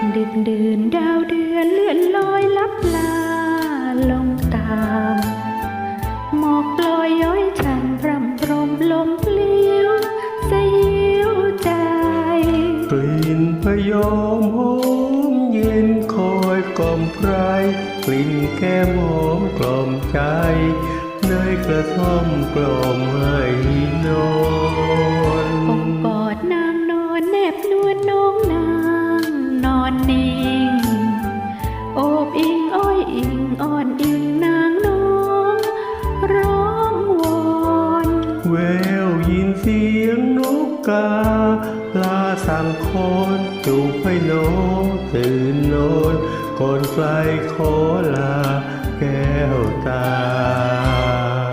กดื่นดาวเดือนเลื่อนลอยลับลาลงตาม หมอกลอยย้อยชันพรำพรมลมปลิวสยิวใจกลิ่นพยอมหอมเย็นคอยกล่อมไพรกลิ่นแก้มหอมกล่อมใจเนยกระท่อมกล่อมให้นอน กาลาสั่งคนจูบให้นองตื่นนอนก่อนไกลขอลาแก้วตา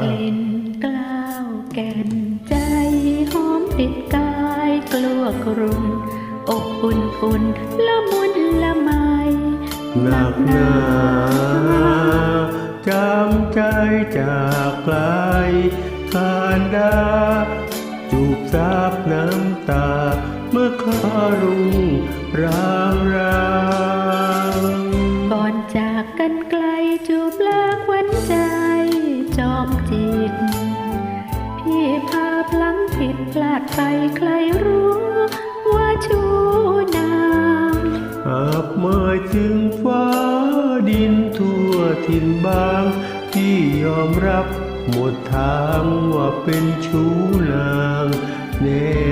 กลิ่นกล้าวแก่นใจหอมติดกายกลัวกรุนอกอุ่นอุ่นละมุนละไมหนักหนาจำใจจากไกลทานดา จูบซาบน้ำตา เมื่อคารุงรางรางก่อนจากกันไกลจูบลาควันใจ จอมจิต พี่พาพลังผิดพลาดไปใครรู้ว่าชูนางอาบเมยถึงฟ้าดินทั่วถิ่นบาง ที่ยอมรับ หมดทางว่าเป็นชู้นางเน่น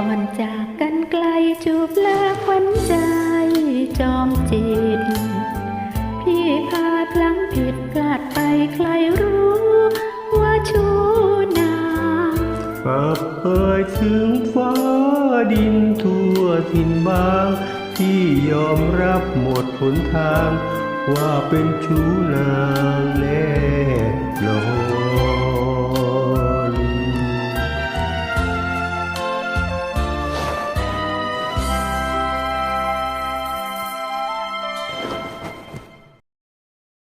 ก่อนจากกันไกลจูบลาควันใจจอมจิต พี่พาพลั้งผิดพลาดไปใครรู้ว่าชูนางอับเอยถึงฟ้าดินทั่วถิ่นบาง ที่ยอมรับหมดหนทาง ว่าเป็นชู้นางแน่นอน